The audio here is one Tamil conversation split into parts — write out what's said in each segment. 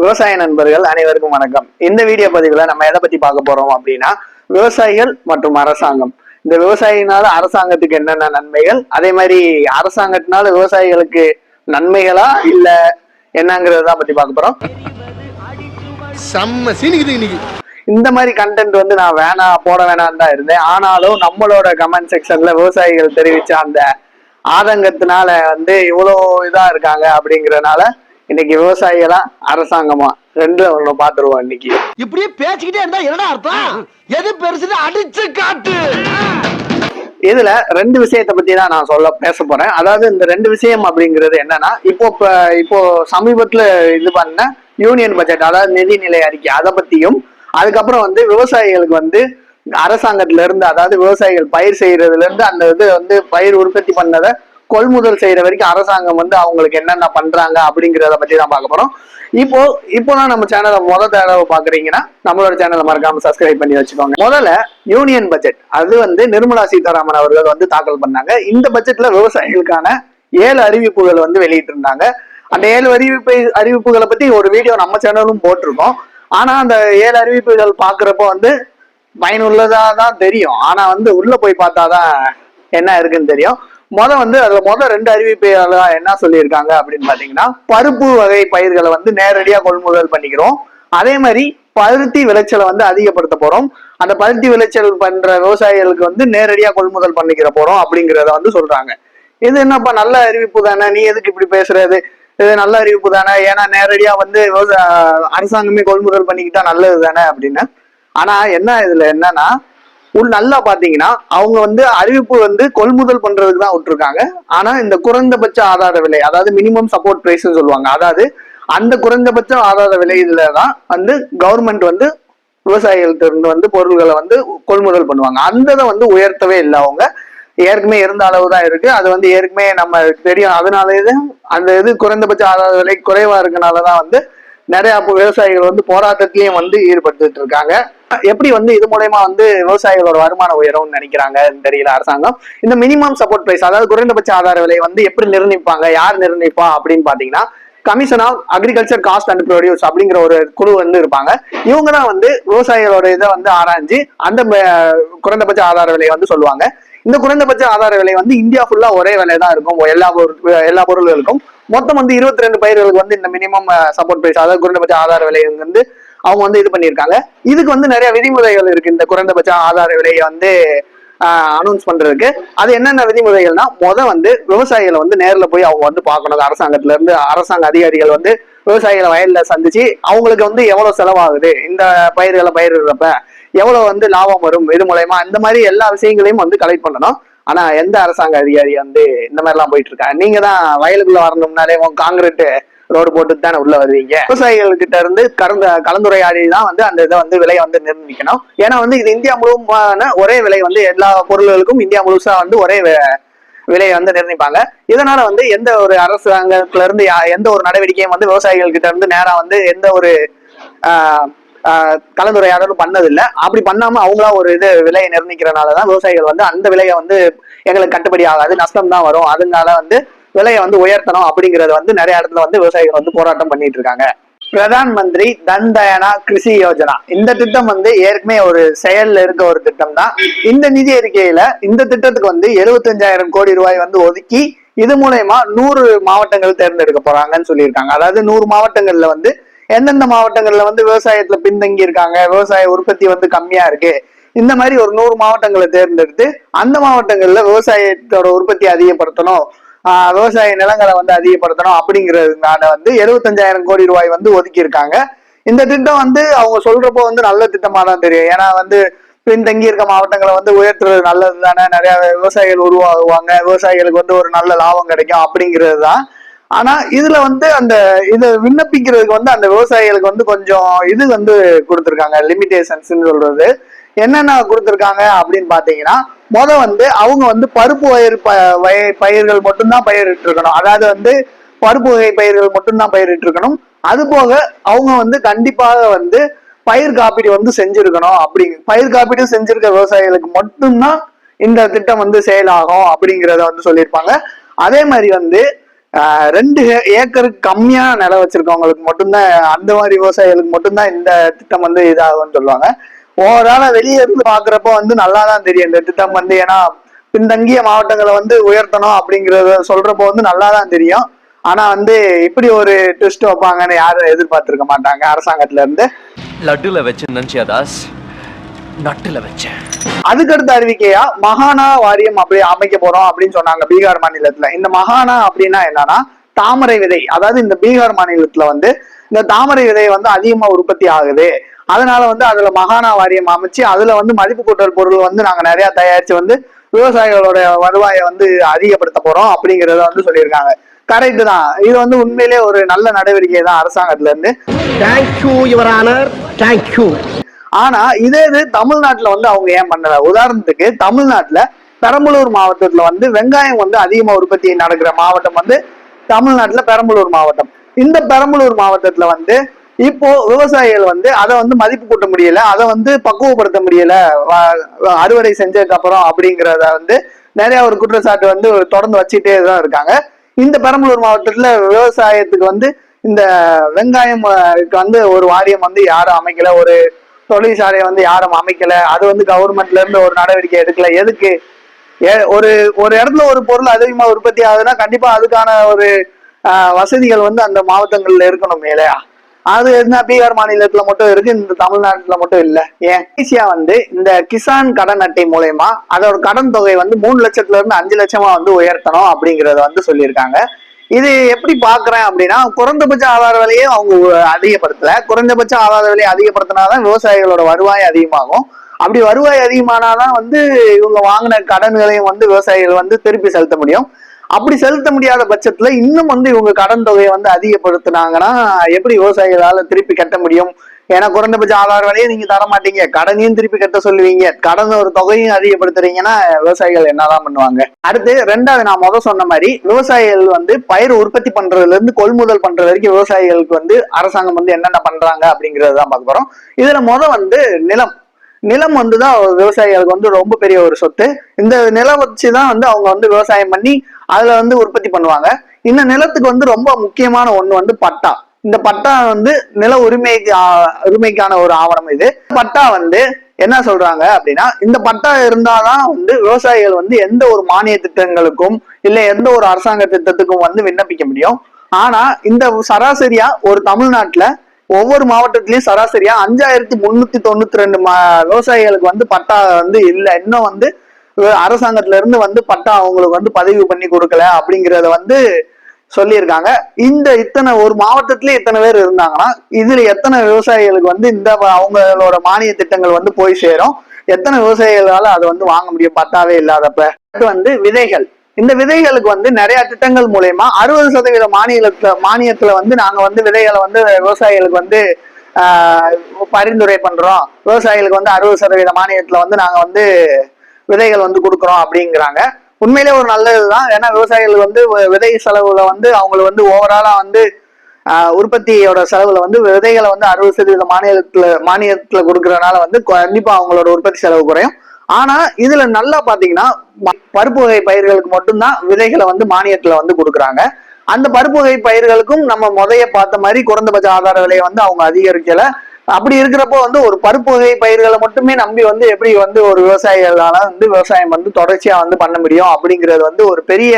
விவசாய நண்பர்கள் அனைவருக்கும் வணக்கம். இந்த வீடியோ பதிவுல நம்ம எதை பத்தி பார்க்க போறோம் அப்படின்னா விவசாயிகள் மற்றும் அரசாங்கம். இந்த விவசாயினால அரசாங்கத்துக்கு என்னென்ன நன்மைகள்? அதே மாதிரி அரசாங்கத்தினால விவசாயிகளுக்கு நன்மைகளா இல்ல என்னங்கிறத பத்தி பார்க்க போறோம். செம்ம சீனிக்குது இன்னைக்கு. இந்த மாதிரி கண்டென்ட் வந்து நான் வேணாம் போட வேணாம் தான் இருந்தேன். ஆனாலும் நம்மளோட கமெண்ட் செக்ஷன்ல விவசாயிகள் தெரிவிச்ச அந்த ஆதங்கத்தினால வந்து இவ்வளோ இதா இருக்காங்க அப்படிங்கறதுனால இன்னைக்கு விவசாயிகளா அரசாங்கமா ரெண்டுல ஒண்ணு பாத்துருவோம் இன்னைக்கு. இப்படியே பேசிக்கிட்டே இருந்தா என்னடா அர்த்தம்? எது பெருசுன்னு அடிச்சு காட்டு. இதுல ரெண்டு விஷயத்தை பத்தி தான் நான் சொல்ல பேச போறேன். அதாவது இந்த ரெண்டு விஷயம் அப்படிங்கிறது என்னன்னா இப்போ இப்ப இப்போ சமீபத்துல இது பண்ண யூனியன் பட்ஜெட் அதாவது நிதிநிலை அறிக்கை அதை பத்தியும் அதுக்கப்புறம் வந்து விவசாயிகளுக்கு வந்து அரசாங்கத்துல இருந்து அதாவது விவசாயிகள் பயிர் செய்யறதுல இருந்து அந்த இது வந்து பயிர் உற்பத்தி பண்ணதை கொள்முதல் செய்யற வரைக்கும் அரசாங்கம் வந்து அவங்களுக்கு என்னென்ன பண்றாங்க அப்படிங்கிறத பத்தி தான் பார்க்க போறோம். இப்போ இப்போதான் நம்ம சேனலை முத தடவை பாக்குறீங்கன்னா நம்மளோட சேனலை மறக்காம சப்ஸ்கிரைப் பண்ணி வச்சுக்கோங்க. முதல்ல யூனியன் பட்ஜெட் அது வந்து நிர்மலா சீதாராமன் அவர்கள் வந்து தாக்கல் பண்ணாங்க. இந்த பட்ஜெட்ல விவசாயிகளுக்கான ஏழு அறிவிப்புகள் வந்து வெளியிட்டு இருந்தாங்க அந்த ஏழு அறிவிப்பை அறிவிப்புகளை பத்தி ஒரு வீடியோ நம்ம சேனலும் போட்டிருக்கோம். ஆனா அந்த ஏழு அறிவிப்புகள் பாக்குறப்ப வந்து பயனுள்ளதா தான் தெரியும். ஆனா வந்து உள்ள போய் பார்த்தாதான் என்ன இருக்குன்னு தெரியும். முத வந்து அதுல முத ரெண்டு அறிவிப்புகள் என்ன சொல்லியிருக்காங்க அப்படின்னு பாத்தீங்கன்னா பருப்பு வகை பயிர்களை வந்து நேரடியா கொள்முதல் பண்ணிக்கிறோம். அதே மாதிரி பருத்தி விளைச்சலை வந்து அதிகப்படுத்த போறோம். அந்த பருத்தி விளைச்சல் பண்ற விவசாயிகளுக்கு வந்து நேரடியா கொள்முதல் பண்ணிக்கிற போறோம் அப்படிங்கிறத வந்து சொல்றாங்க. இது என்னப்பா நல்ல அறிவிப்பு தானே? நீ எதுக்கு இப்படி பேசுறது? இது நல்ல அறிவிப்பு தானே? ஏன்னா நேரடியா வந்து விவசாய அரசாங்கமே கொள்முதல் பண்ணிக்கிட்டா நல்லது தானே அப்படின்னு. ஆனா என்ன இதுல என்னன்னா உள் நல்லா பாத்தீங்கன்னா அவங்க வந்து அறிவிப்பு வந்து கொள்முதல் பண்றதுக்கு தான் விட்டுருக்காங்க. ஆனா இந்த குறைந்தபட்ச ஆதார விலை அதாவது மினிமம் சப்போர்ட் பிரைஸ் சொல்லுவாங்க. அதாவது அந்த குறைந்தபட்ச ஆதார விலையில தான் வந்து கவர்மெண்ட் வந்து விவசாயிகள்ட்ட இருந்து வந்து பொருள்களை வந்து கொள்முதல் பண்ணுவாங்க. அந்த இதை வந்து உயர்த்தவே இல்லை அவங்க. ஏற்கனவே இருந்த அளவு தான் இருக்கு. அது வந்து ஏற்கனவே நம்ம தெரியும். அதனால இது அந்த இது குறைந்தபட்ச ஆதார விலை குறைவா இருக்கனாலதான் வந்து நிறைய விவசாயிகள் வந்து போராட்டத்திலையும் வந்து ஈடுபட்டு இருக்காங்க. எப்படி வந்து இது மூலயமா வந்து விவசாயிகளோட வருமானம் உயரும்னு நினைக்கிறாங்கன்னு தெரியல அரசாங்கம். இந்த மினிமம் சப்போர்ட் பிரைஸ் அதாவது குறைந்தபட்ச ஆதார விலையை வந்து எப்படி நிர்ணயிப்பாங்க யார் நிர்ணயிப்பா அப்படின்னு பாத்தீங்கன்னா commission of agriculture cost and produce அப்படிங்கிற ஒரு குழு வந்து இருப்பாங்க. இவங்க தான் வந்து விவசாயிகளோட இதை வந்து ஆராய்ஞ்சு அந்த குறைந்தபட்ச ஆதார விலையை வந்து சொல்லுவாங்க. இந்த குறைந்தபட்ச ஆதார விலை வந்து இந்தியா ஃபுல்லா ஒரே விலை தான் இருக்கும். எல்லா பொருள் எல்லா பொருள்களுக்கும். மொத்தம் வந்து இருபத்தி ரெண்டு பயிர்களுக்கு வந்து இந்த மினிமம் சப்போர்ட் பிரைஸ் அதாவது குறைந்தபட்ச ஆதார விலை வந்து அவங்க வந்து இது பண்ணியிருக்காங்க. இதுக்கு வந்து நிறைய விதிமுறைகள் இருக்கு. இந்த குறைந்தபட்ச ஆதார விலையை வந்து அனௌன்ஸ் பண்றதுக்கு. அது என்னென்ன விதிமுறைகள்னா முத வந்து விவசாயிகளை வந்து நேரில் போய் அவங்க வந்து பார்க்கணும். அரசாங்கத்துல இருந்து அரசாங்க அதிகாரிகள் வந்து விவசாயிகளை வயல்ல சந்திச்சு அவங்களுக்கு வந்து எவ்வளவு செலவாகுது? இந்த பயிர்களை பயிரிடுறப்ப எவ்வளவு வந்து லாபம் வரும்? இது மூலயமா இந்த மாதிரி எல்லா விஷயங்களையும் வந்து கலெக்ட் பண்ணணும். ஆனா எந்த அரசாங்க அதிகாரி வந்து இந்த மாதிரி எல்லாம் போயிட்டு இருக்கா நீங்க தான் வயலுக்குள்ள வரணும்னாலே காங்கிரீட் ரோடு போட்டு தானே உள்ள வருவீங்க? விவசாயிகள் கிட்ட இருந்து கலந்து கலந்துரையாடி தான் வந்து அந்த இதை வந்து விலையை வந்து நிர்ணயிக்கணும். ஏன்னா வந்து இது இந்தியா முழுவதுமான ஒரே விலை வந்து எல்லா பொருள்களுக்கும் இந்தியா முழுசா வந்து ஒரே விலையை வந்து நிர்ணயிப்பாங்க. இதனால வந்து எந்த ஒரு அரசாங்கத்துல இருந்து யா- எந்த ஒரு நடவடிக்கையும் வந்து விவசாயிகள் கிட்ட இருந்து நேரா வந்து எந்த ஒரு கலந்துரையாடலும் பண்ணதில்லை. அப்படி பண்ணாம அவங்களா ஒரு இது விலையை நிர்ணயிக்கிறனாலதான் விவசாயிகள் வந்து அந்த விலையை வந்து எங்களுக்கு கட்டுப்படி ஆகாது நஷ்டம் தான் வரும். அதனால வந்து விலையை வந்து உயர்த்தணும் அப்படிங்கறது வந்து நிறைய இடத்துல வந்து விவசாயிகள் வந்து போராட்டம் பண்ணிட்டு இருக்காங்க. பிரதான் மந்திரி தன் தயனா கிருஷி யோஜனா. இந்த திட்டம் வந்து ஏற்கனவே ஒரு செயல்ல இருக்க ஒரு திட்டம் தான். இந்த நிதி அறிக்கையில இந்த திட்டத்துக்கு வந்து 75000 கோடி ரூபாய் வந்து ஒதுக்கி இது மூலயமா நூறு மாவட்டங்கள் தேர்ந்தெடுக்க போறாங்கன்னு சொல்லியிருக்காங்க. அதாவது நூறு மாவட்டங்கள்ல வந்து எந்தெந்த மாவட்டங்கள்ல வந்து விவசாயத்துல பின்தங்கி இருக்காங்க விவசாய உற்பத்தி வந்து கம்மியா இருக்கு. இந்த மாதிரி ஒரு நூறு மாவட்டங்களை தேர்ந்தெடுத்து அந்த மாவட்டங்கள்ல விவசாயத்தோட உற்பத்தி அதிகப்படுத்தணும். விவசாய நிலங்களை வந்து அதிகப்படுத்தணும் அப்படிங்கிறதுனால வந்து 75000 கோடி ரூபாய் வந்து ஒதுக்கியிருக்காங்க. இந்த திட்டம் வந்து அவங்க சொல்றப்போ வந்து நல்ல திட்டமா தான் தெரியும். ஏன்னா வந்து பின்தங்கி இருக்க மாவட்டங்களை வந்து உயர்த்துறது நல்லது தானே நிறைய விவசாயிகள் உருவாகுவாங்க. விவசாயிகளுக்கு வந்து ஒரு நல்ல லாபம் கிடைக்கும் அப்படிங்கிறது தான். ஆனா இதுல வந்து அந்த இதை விண்ணப்பிக்கிறதுக்கு வந்து அந்த விவசாயிகளுக்கு வந்து கொஞ்சம் இது வந்து கொடுத்துருக்காங்க. லிமிடேஷன்ஸ் சொல்றது. என்னென்ன கொடுத்துருக்காங்க அப்படின்னு பார்த்தீங்கன்னா முத வந்து அவங்க வந்து பருப்பு வயிறு ப வய- பயிர்கள் மட்டும்தான் பயிரிட்டு இருக்கணும் அதாவது வந்து பருப்பு வகை பயிர்கள் மட்டும்தான் பயிரிட்டு இருக்கணும் அது போக அவங்க வந்து கண்டிப்பாக வந்து பயிர் காப்பீடு வந்து செஞ்சிருக்கணும். அப்படி பயிர் காப்பீடு செஞ்சிருக்க விவசாயிகளுக்கு மட்டும்தான் இந்த திட்டம் வந்து செயலாகும் அப்படிங்கிறத வந்து சொல்லியிருப்பாங்க. அதே மாதிரி வந்து ஆஹ் ரெண்டு ஏக்கருக்கு கம்மியா நிலம் வச்சிருக்கவங்களுக்கு மட்டும்தான் அந்த மாதிரி விவசாயிகளுக்கு மட்டும்தான் இந்த திட்டம் வந்து இதாகும்னு சொல்லுவாங்க. ஓவரால வெளியே இருந்து பாக்குறப்ப வந்து நல்லா தான் தெரியும் இந்த திட்டம் வந்து. ஏன்னா பின்தங்கிய மாவட்டங்களை வந்து உயர்த்தணும் அப்படிங்கறத சொல்றப்போ வந்து நல்லா தான் தெரியும். ஆனா வந்து இப்படி ஒரு ட்விஸ்ட் வைப்பாங்கன்னு யாரும் எதிர்பார்த்திருக்க மாட்டாங்க அரசாங்கத்துல இருந்து. லட்டுல வச்சு நினைச்சியா தாஸ்? நட்டுல வச்சேன். அதுக்கடுத்த அறிவிக்கையா மகானா வாரியம் அப்படி அமைக்க போறோம் அப்படின்னு சொன்னாங்க பீகார் மாநிலத்துல. இந்த மகானா அப்படின்னா என்னன்னா தாமரை விதை. அதாவது இந்த பீகார் மாநிலத்துல வந்து இந்த தாமரை விதை வந்து அதிகமா உற்பத்தி ஆகுது. அதனால வந்து அதுல மகானா வாரியம் அமைச்சு அதுல வந்து மதிப்பு கூட்டல் பொருள் வந்து நாங்க நிறைய தயாரிச்சு வந்து விவசாயிகளோட வருவாயை வந்து அதிகப்படுத்த போறோம் அப்படிங்கறத வந்து சொல்லியிருக்காங்க. கரெக்ட் தான். இது வந்து உண்மையிலே ஒரு நல்ல நடவடிக்கை தான் அரசாங்கத்துல இருந்து. தேங்க்யூ யுவர் ஆனர் தேங்க்யூ ஆனா இதே இது தமிழ்நாட்டுல வந்து அவங்க ஏன் பண்ணல? உதாரணத்துக்கு தமிழ்நாட்டுல பெரம்பலூர் மாவட்டத்துல வந்து வெங்காயம் வந்து அதிகமா உற்பத்தி நடக்கிற மாவட்டம் வந்து தமிழ்நாட்டுல பெரம்பலூர் மாவட்டம். இந்த பெரம்பலூர் மாவட்டத்துல வந்து இப்போ விவசாயிகள் வந்து அதை வந்து மதிப்பு கூட்ட முடியல அதை வந்து பக்குவப்படுத்த முடியல அறுவடை செஞ்சதுக்கு அப்புறம் அப்படிங்கிறத வந்து நிறைய ஒரு குற்றச்சாட்டு வந்து தொடர்ந்து வச்சுட்டே தான் இருக்காங்க. இந்த பெரம்பலூர் மாவட்டத்துல விவசாயத்துக்கு வந்து இந்த வெங்காயம் வந்து ஒரு வாரியம் வந்து யாரும் அமைக்கல ஒரு தொழிற்சாலையை வந்து யாரும் அமைக்கல அது வந்து கவர்மெண்ட்ல இருந்து ஒரு நடவடிக்கை எடுக்கல எதுக்கு? ஏ- ஒரு ஒரு இடத்துல ஒரு பொருள் அதிகமா உற்பத்தி ஆகுதுன்னா கண்டிப்பா அதுக்கான ஒரு வசதிகள் வந்து அந்த மாவட்டங்கள்ல இருக்கணும் இல்லையா? அது என்ன பீகார் மாநிலத்துல மட்டும் இருக்கு இந்த தமிழ்நாட்டுல மட்டும் இல்ல. ஏன்? ஈஸியா வந்து இந்த கிசான் கடன் அட்டை மூலயமா அதோட கடன் தொகை வந்து மூணு லட்சத்துல இருந்து அஞ்சு லட்சமா வந்து உயர்த்தணும் அப்படிங்கறத வந்து சொல்லியிருக்காங்க. இது எப்படி பாக்குறேன் அப்படின்னா குறைந்தபட்ச ஆதார விலையை அவங்க அதிகப்படுத்தல. குறைந்தபட்ச ஆதார விலையை அதிகப்படுத்தினாதான் விவசாயிகளோட வருவாய் அதிகமாகும். அப்படி வருவாய் அதிகமானாதான் வந்து இவங்க வாங்கின கடன்களையும் வந்து விவசாயிகள் வந்து திருப்பி செலுத்த முடியும். அப்படி செலுத்த முடியாத பட்சத்துல இன்னும் வந்து இவங்க கடன் தொகையை வந்து அதிகப்படுத்தினாங்கன்னா எப்படி விவசாயிகளால திருப்பி கட்ட முடியும்? ஏன்னா குறைந்தபட்ச ஆதார விலையை நீங்க தர மாட்டீங்க கடனையும் திருப்பி கட்ட சொல்லுவீங்க. கடன் ஒரு தொகையும் அதிகப்படுத்துறீங்கன்னா விவசாயிகள் என்னதான் பண்ணுவாங்க? அடுத்து ரெண்டாவது நான் முதல் சொன்ன மாதிரி விவசாயிகள் வந்து பயிர் உற்பத்தி பண்றதுல இருந்து கொள்முதல் பண்ற வரைக்கும் விவசாயிகளுக்கு வந்து அரசாங்கம் வந்து என்னென்ன பண்றாங்க அப்படிங்கறத தான் பார்க்க போறோம். இதுல முத வந்து நிலம். நிலம் வந்து தான் விவசாயிகளுக்கு வந்து ரொம்ப பெரிய ஒரு சொத்து. இந்த நிலம் வச்சு தான் வந்து அவங்க வந்து விவசாயம் பண்ணி அதுல வந்து உற்பத்தி பண்ணுவாங்க. இந்த நிலத்துக்கு வந்து ரொம்ப முக்கியமான ஒண்ணு வந்து பட்டா. இந்த பட்டா வந்து நில உரிமைக்கு ஆ- உரிமைக்கான ஒரு ஆவணம் இது. பட்டா வந்து என்ன சொல்றாங்க அப்படின்னா இந்த பட்டா இருந்தாதான் வந்து விவசாயிகள் வந்து எந்த ஒரு மானிய திட்டங்களுக்கும் இல்ல எந்த ஒரு அரசாங்க திட்டத்துக்கும் வந்து விண்ணப்பிக்க முடியும். ஆனா இந்த சராசரியா ஒரு தமிழ்நாட்டுல ஒவ்வொரு மாவட்டத்திலயும் சராசரியா அஞ்சாயிரத்தி முன்னூத்தி தொண்ணூத்தி ரெண்டு மா விவசாயிகளுக்கு வந்து பட்டா வந்து இல்ல. இன்னும் வந்து அரசாங்கத்துல இருந்து வந்து பட்டா அவங்களுக்கு வந்து பதிவு பண்ணி கொடுக்கல அப்படிங்கறத வந்து சொல்லியிருக்காங்க. இந்த இத்தனை ஒரு மாவட்டத்திலே இத்தனை பேர் இருந்தாங்கன்னா இதுல எத்தனை விவசாயிகளுக்கு வந்து இந்த அவங்களோட மானிய திட்டங்கள் வந்து போய் சேரும்? எத்தனை விவசாயிகளால அதை வந்து வாங்க முடியும்? பட்டாவே இல்லாதப்ப. வந்து விதைகள். இந்த விதைகளுக்கு வந்து நிறைய திட்டங்கள் மூலயமா அறுபது சதவீத மானியத்துல மானியத்துல வந்து நாங்க வந்து விதைகளை வந்து விவசாயிகளுக்கு வந்து பரிந்துரை பண்றோம். விவசாயிகளுக்கு வந்து அறுபது சதவீத மானியத்துல வந்து நாங்க வந்து விதைகள் வந்து கொடுக்குறோம் அப்படிங்கிறாங்க. உண்மையிலே ஒரு நல்லதுதான். ஏன்னா விவசாயிகள் வந்து விதை செலவுல வந்து அவங்களுக்கு வந்து ஓவராலா வந்து உற்பத்தியோட செலவுல வந்து விதைகளை வந்து அறுபது சதவீத மானியத்துல மானியத்துல கொடுக்கறதுனால வந்து கண்டிப்பா அவங்களோட உற்பத்தி செலவு குறையும். ஆனா இதுல நல்லா பாத்தீங்கன்னா பருப்பு வகை பயிர்களுக்கு மட்டும்தான் விதைகளை வந்து மானியத்துல வந்து கொடுக்குறாங்க. அந்த பருப்பு வகை பயிர்களுக்கும் நம்ம முதைய பார்த்த மாதிரி குறைந்தபட்ச ஆதார விலையை வந்து அவங்க அதிகரிக்கல. அப்படி இருக்கிறப்போ வந்து ஒரு பருப்பு வகை பயிர்களை மட்டுமே நம்பி வந்து எப்படி வந்து ஒரு விவசாயிகளால வந்து விவசாயம் வந்து தொடர்ச்சியா வந்து பண்ண முடியும் அப்படிங்கிறது வந்து ஒரு பெரிய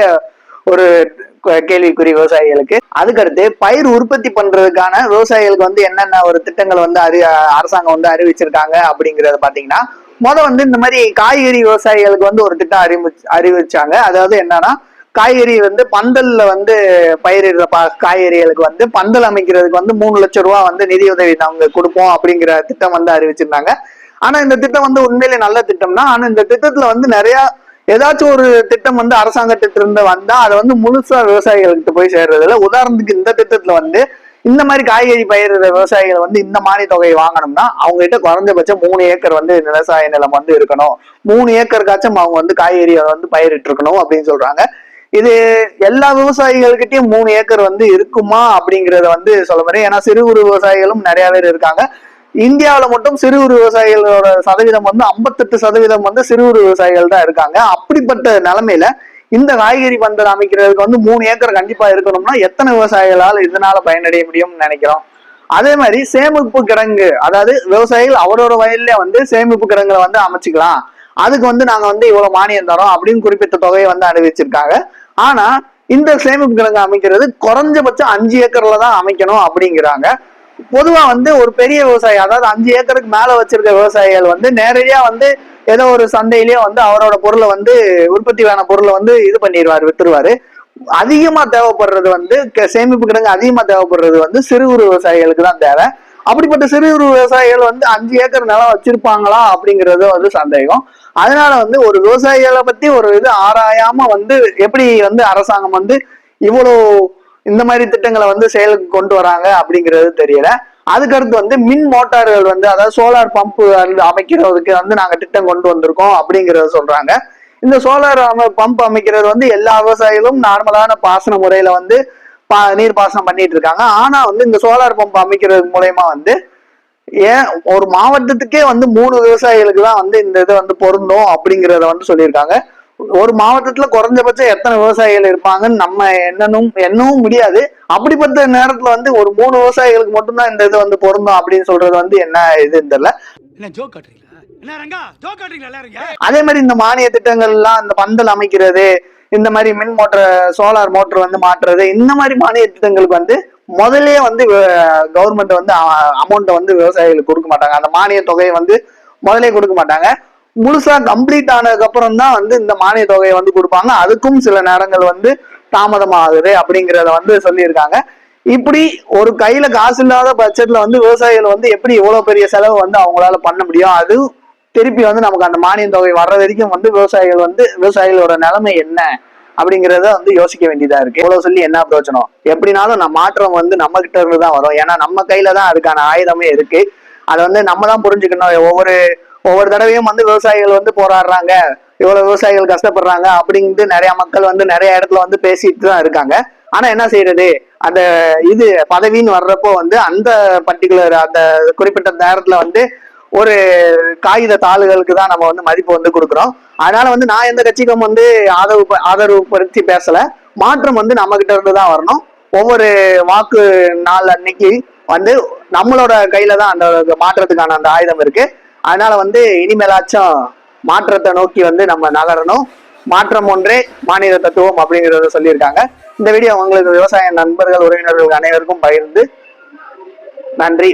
ஒரு கேள்விக்குறி விவசாயிகளுக்கு. அதுக்கடுத்து பயிர் உற்பத்தி பண்றதுக்கான விவசாயிகளுக்கு வந்து என்னென்ன ஒரு திட்டங்கள் வந்து அறி அரசாங்கம் வந்து அறிவிச்சிருக்காங்க அப்படிங்கறத பாத்தீங்கன்னா முத வந்து இந்த மாதிரி காய்கறி விவசாயிகளுக்கு வந்து ஒரு திட்டம் அறிவி அறிவிச்சாங்க. அதாவது என்னன்னா காய்கறி வந்து பந்தல்ல வந்து பயிரிடுற பா- காய்கறிகளுக்கு வந்து பந்தல் அமைக்கிறதுக்கு வந்து மூணு லட்சம் ரூபா வந்து நிதியுதவி நாங்கள் கொடுப்போம் அப்படிங்கிற திட்டம் வந்து அறிவிச்சிருந்தாங்க. ஆனா இந்த திட்டம் வந்து உண்மையிலே நல்ல திட்டம் தான் ஆனா இந்த திட்டத்துல வந்து நிறைய ஏதாச்சும் ஒரு திட்டம் வந்து அரசாங்கத்திட்டிருந்து வந்தா அதை வந்து முழுசா விவசாயிகளுக்கு போய் சேர்றது இல்லை உதாரணத்துக்கு இந்த திட்டத்துல வந்து இந்த மாதிரி காய்கறி பயிரிடுற விவசாயிகள் வந்து இந்த மானிய தொகையை வாங்கணும்னா அவங்க கிட்ட குறைஞ்சபட்சம் மூணு ஏக்கர் வந்து விவசாய நிலம் வந்து இருக்கணும். மூணு ஏக்கருக்காச்சும் அவங்க வந்து காய்கறியை வந்து பயிரிட்டு இருக்கணும் அப்படின்னு சொல்றாங்க. இது எல்லா விவசாயிகள்கிட்டயும் மூணு ஏக்கர் வந்து இருக்குமா அப்படிங்கறத வந்து சொல்ல முடியும். ஏன்னா சிறு குறு விவசாயிகளும் நிறைய பேர் இருக்காங்க. இந்தியாவில் மட்டும் சிறு குறு விவசாயிகளோட சதவீதம் வந்து ஐம்பத்தெட்டு சதவீதம் வந்து சிறு குறு விவசாயிகள் தான் இருக்காங்க. அப்படிப்பட்ட நிலைமையில இந்த காய்கறி பந்தல் அமைக்கிறதுக்கு வந்து மூணு ஏக்கர் கண்டிப்பா இருக்கணும்னா எத்தனை விவசாயிகளால் இதனால பயனடைய முடியும்னு நினைக்கிறோம்? அதே மாதிரி சேமிப்பு கிடங்கு அதாவது விவசாயிகள் அவரோட வயல்ல வந்து சேமிப்பு கிடங்குல வந்து அமைச்சுக்கலாம். அதுக்கு வந்து நாங்க வந்து இவ்வளவு மானியம் தரோம் அப்படின்னு குறிப்பிட்ட தொகையை வந்து அனுபவிச்சிருக்காங்க ஆனா இந்த சேமிப்பு கிடங்கு அமைக்கிறது குறைஞ்சபட்சம் அஞ்சு ஏக்கர்ல தான் அமைக்கணும் அப்படிங்கிறாங்க. பொதுவா வந்து ஒரு பெரிய விவசாயி அதாவது அஞ்சு ஏக்கருக்கு மேல வச்சிருக்க விவசாயிகள் வந்து நேரடியா வந்து ஏதோ ஒரு சந்தையிலேயே வந்து அவரோட பொருளை வந்து உற்பத்தியான பொருளை வந்து இது பண்ணிடுவாரு வித்துருவாரு. அதிகமா தேவைப்படுறது வந்து க- சேமிப்பு கிடங்கு அதிகமா தேவைப்படுறது வந்து சிறு குறு விவசாயிகளுக்கு தான் தேவை. அப்படிப்பட்ட சிறு குறு விவசாயிகள் வந்து அஞ்சு ஏக்கர் நிலம் வச்சிருப்பாங்களா அப்படிங்கறது வந்து சந்தேகம். அதனால வந்து ஒரு விவசாயிகளை பத்தி ஒரு இது ஆராயாம வந்து எப்படி வந்து அரசாங்கம் வந்து இவ்வளவு இந்த மாதிரி திட்டங்களை வந்து செயலுக்கு கொண்டு வராங்க அப்படிங்கிறது தெரியல. அதுக்கடுத்து வந்து மின் மோட்டார்கள் வந்து அதாவது சோலார் பம்பு அமைக்கிறதுக்கு வந்து நாங்க திட்டம் கொண்டு வந்திருக்கோம் அப்படிங்கறத சொல்றாங்க. இந்த சோலார் பம்ப் அமைக்கிறது வந்து எல்லா விவசாயிகளும் நார்மலான பாசன முறையில வந்து பா- நீர் பாசனம் பண்ணிட்டு இருக்காங்க. ஆனா வந்து இந்த சோலார் பம்ப் அமைக்கிறது மூலயமா வந்து ஏன் ஒரு மாவட்டத்துக்கே வந்து மூணு விவசாயிகளுக்கு தான் வந்து இந்த இது வந்து பொருந்தும் அப்படிங்கறத வந்து சொல்லியிருக்காங்க. ஒரு மாவட்டத்துல குறைஞ்சபட்சம் எத்தனை விவசாயிகள் இருப்பாங்கன்னு நம்ம எண்ணணும் எண்ணவும் முடியாது. அப்படிப்பட்ட நேரத்துல வந்து ஒரு மூணு விவசாயிகளுக்கு மட்டும்தான் இந்த இது வந்து பொருந்தும் அப்படின்னு சொல்றது வந்து என்ன இதுன்னு தெரியல. அதே மாதிரி இந்த மானிய திட்டங்கள் எல்லாம் இந்த பந்தல் அமைக்கிறது இந்த மாதிரி மின் மோட்டர் சோலார் மோட்டர் வந்து மாற்றுறது இந்த மாதிரி மானிய திட்டங்களுக்கு வந்து முதல்லயே வந்து கவர்மெண்ட் வந்து அமௌண்ட்டை வந்து விவசாயிகளுக்கு கொடுக்க மாட்டாங்க. அந்த மானிய தொகையை வந்து முதலே கொடுக்க மாட்டாங்க. முழுசா கம்ப்ளீட் ஆனதுக்கு அப்புறம் தான் வந்து இந்த மானிய தொகையை வந்து கொடுப்பாங்க. அதுக்கும் சில நேரங்கள் வந்து தாமதமாகுது அப்படிங்கிறத வந்து சொல்லியிருக்காங்க. இப்படி ஒரு கையில காசு இல்லாத பட்ஜெட்ல வந்து விவசாயிகள் வந்து எப்படி இவ்வளவு பெரிய செலவு வந்து அவங்களால பண்ண முடியும்? அது திருப்பி வந்து நமக்கு அந்த மானிய தொகை வர்ற வரைக்கும் வந்து விவசாயிகள் வந்து விவசாயிகளோட நிலைமை என்ன அப்படிங்கறத வந்து யோசிக்க வேண்டியதா இருக்கு. இவ்வளவு சொல்லி என்ன பிரயோஜனம்? எப்படினாலும் நம்ம மாற்றம் வந்து நம்ம கிட்ட இருந்து தான் வரும். ஏன்னா நம்ம கையில தான் அதுக்கான ஆயுதமே இருக்கு. அதை வந்து நம்ம தான் புரிஞ்சுக்கணும். ஒவ்வொரு ஒவ்வொரு தடவையும் வந்து விவசாயிகள் வந்து போராடுறாங்க. இவ்வளவு விவசாயிகள் கஷ்டப்படுறாங்க அப்படின்ட்டு நிறைய மக்கள் வந்து நிறைய இடத்துல வந்து பேசிட்டு தான் இருக்காங்க. ஆனா என்ன செய்யறது அந்த இது பதவின்னு வர்றப்போ வந்து அந்த பர்டிகுலர் அந்த குறிப்பிட்ட நேரத்துல வந்து ஒரு காகித தாளுகளுக்கு தான் நம்ம வந்து மதிப்பு வந்து கொடுக்குறோம். அதனால வந்து நான் எந்த கட்சிக்கும் வந்து ஆதரவு ப- ஆதரவு படுத்தி பேசல. மாற்றம் வந்து நம்ம கிட்ட இருந்து தான் வரணும். ஒவ்வொரு வாக்கு நாள் அன்னைக்கு வந்து நம்மளோட கையில தான் அந்த மாற்றத்துக்கான அந்த ஆயுதம் இருக்கு. அதனால வந்து இனிமேலாச்சும் மாற்றத்தை நோக்கி வந்து நம்ம நகரணும். மாற்றம் ஒன்றே மாநில தத்துவம் அப்படிங்கிறத சொல்லியிருக்காங்க. இந்த வீடியோ உங்களுக்கு விவசாய நண்பர்கள் உறவினர்கள் அனைவருக்கும் பகிர்ந்து நன்றி.